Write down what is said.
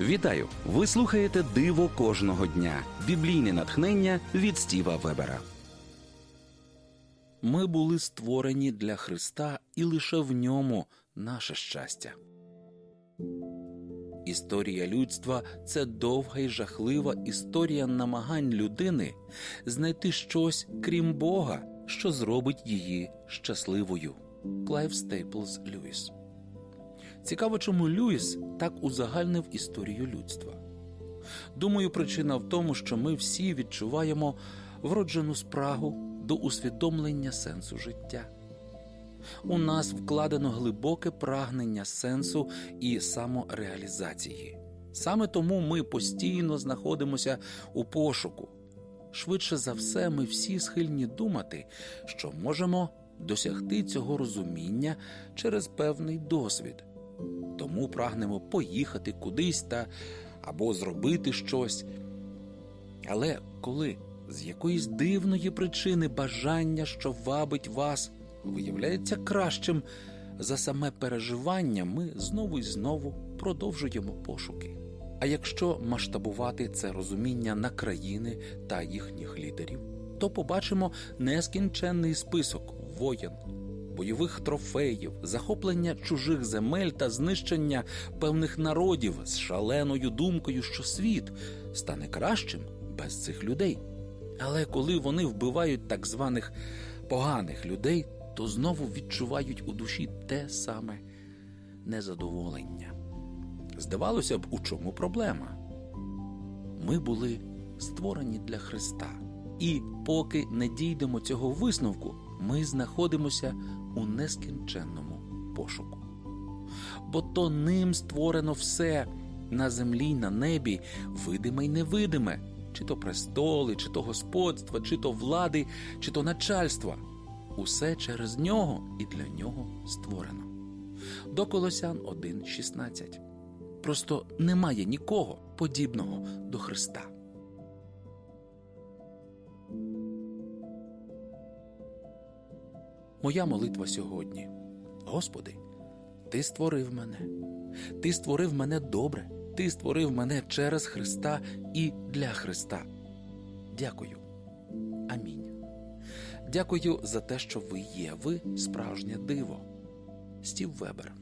Вітаю! Ви слухаєте Диво кожного дня. Біблійне натхнення від Стіва Вебера. Ми були створені для Христа, і лише в ньому наше щастя. Історія людства це довга і жахлива історія намагань людини знайти щось крім Бога, що зробить її щасливою. Клайв Стейплз Льюіс. Цікаво, чому Льюіс так узагальнив історію людства. Думаю, причина в тому, що ми всі відчуваємо вроджену спрагу до усвідомлення сенсу життя. У нас вкладено глибоке прагнення сенсу і самореалізації. Саме тому ми постійно знаходимося у пошуку. Швидше за все, ми всі схильні думати, що можемо досягти цього розуміння через певний досвід. Тому прагнемо поїхати кудись та або зробити щось. Але коли з якоїсь дивної причини бажання, що вабить вас, виявляється кращим за саме переживання, ми знову і знову продовжуємо пошуки. А якщо масштабувати це розуміння на країни та їхніх лідерів, то побачимо нескінченний список воєн, бойових трофеїв, захоплення чужих земель та знищення певних народів з шаленою думкою, що світ стане кращим без цих людей. Але коли вони вбивають так званих поганих людей, то знову відчувають у душі те саме незадоволення. Здавалося б, у чому проблема? Ми були створені для Христа, і поки не дійдемо цього висновку, ми знаходимося у нескінченному пошуку. Бо то ним створено все на землі, на небі, видиме й невидиме, чи то престоли, чи то господства, чи то влади, чи то начальства. Усе через нього і для нього створено. До Колосян 1.16. Просто немає нікого подібного до Христа. Моя молитва сьогодні. Господи, Ти створив мене, Ти створив мене добре, Ти створив мене через Христа і для Христа. Дякую. Амінь. Дякую за те, що ви є. Ви справжнє диво. Стів Вебер.